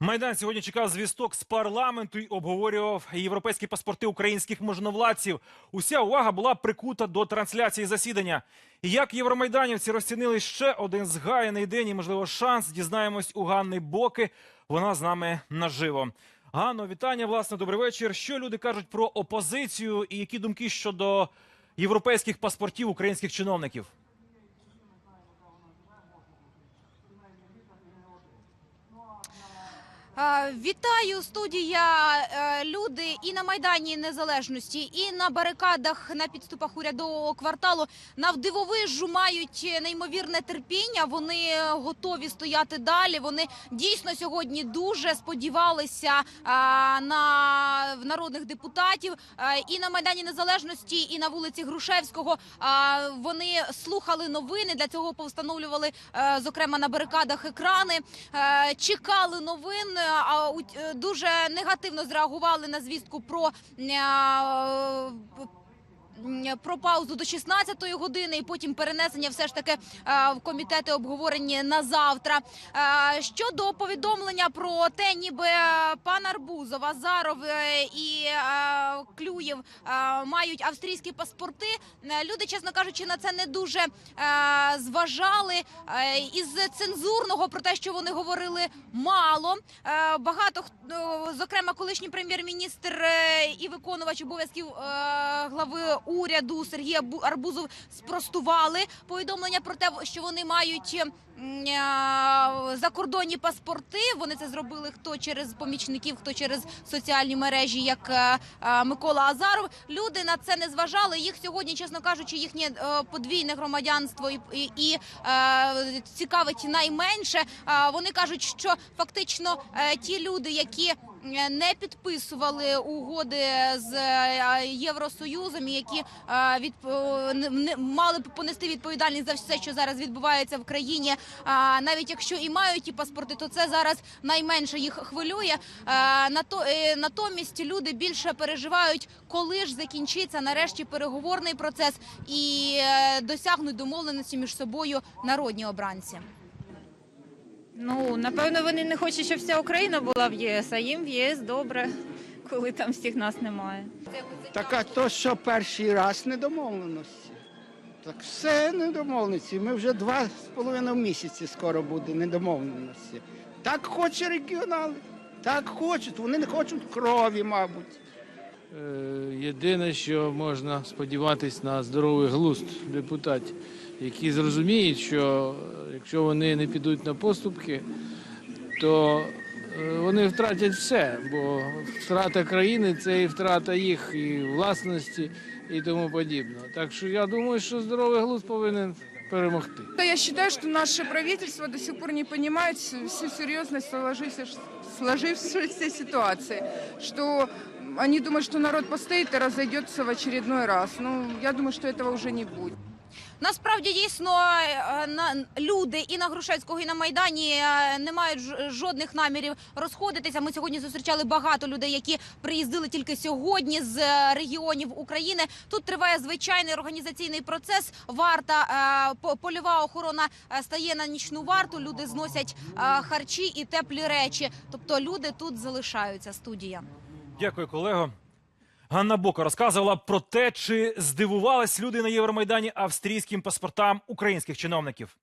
Майдан сьогодні чекав звісток з парламенту і обговорював європейські паспорти українських можновладців. Уся увага була прикута до трансляції засідання. Як євромайданівці розцінили ще один згаяний день і, можливо, шанс, дізнаємось у Ганни Боки. Вона з нами наживо. Ганно, вітання. Власне, добрий вечір. Що люди кажуть про опозицію і які думки щодо європейських паспортів українських чиновників? Е, Вітаю, студія. Е, Люди і на майдані незалежності, і на барикадах на підступах урядового кварталу навдивовижу мають неймовірне терпіння. Вони готові стояти далі. Вони дійсно сьогодні дуже сподівалися е, на народних депутатів Е, і на майдані незалежності, і на вулиці Грушевського. Е, Вони слухали новини. Для цього повстановлювали е, зокрема на барикадах екрани. Е, Чекали новин, е, а у- е, дуже негативно зреагували на звістку про. Про паузу до 16-ї години і потім перенесення все ж таки е, в комітети обговорені на завтра. Е, Щодо повідомлення про те, ніби е, пан Арбузов, Азаров і Клюєв мають австрійські паспорти. Люди, чесно кажучи, на це не дуже зважали. Із цензурного про те, що вони говорили, мало. Багато хто, зокрема, колишній прем'єр-міністр і виконувач обов'язків глави уряду Сергій Абу- Арбузов спростували повідомлення про те, що вони мають. е, Закордонні паспорти вони це зробили хто через помічників, хто через соціальні мережі, як е, е, Микола Азаров. Люди на це не зважали. Їх сьогодні, чесно кажучи, їхнє подвійне громадянство і, і, цікавить найменше. Вони кажуть, що фактично ті люди, які не підписували угоди з е, Євросоюзом, які е, від е, мали б понести відповідальність за все, що зараз відбувається в країні. Навіть якщо і мають ті паспорти, то це зараз найменше їх хвилює. Е, нато- е, Натомість люди більше переживають, коли ж закінчиться нарешті переговорний процес і е, досягнуть домовленості між собою народні обранці. Ну, напевно, вони не хочуть, щоб вся Україна була в ЄС, а їм в єС добре, коли там всіх нас немає. Так а то, що перший раз недомовленості. Так все недомовленості. Ми вже два з половиною місяці скоро буде недомовленості. Так хоче регіонали, так хочуть. Вони не хочуть крові, мабуть. Е, Єдине, що можна сподіватись на здоровий глузд депутатів, які зрозуміють, що е, якщо вони не підуть на поступки, то е, вони втратять все, бо втрата країни це і втрата їх і власності і тому подібне. Так що я думаю, що здоровий глузд повинен перемогти. Я считаю, что наше правительство до сих пор не понимает всю серьезность сложившейся, ситуации, что они думают, что народ постоит и разойдется в очередной раз. Ну, я думаю, что этого уже не будет. Насправді дійсно е, люди і на Грушевського, і на майдані е, не мають жодних намірів розходитися. Ми сьогодні зустрічали багато людей, які приїздили тільки сьогодні з е, регіонів України. Тут триває звичайний організаційний процес. Варта по- польова охорона стає на нічну варту. Люди зносять харчі і теплі речі. Тобто люди тут залишаються. Студія. Дякую, колего. Ганна Бока розказувала про те, чи здивувались люди на Євромайдані австрійським паспортам українських чиновників.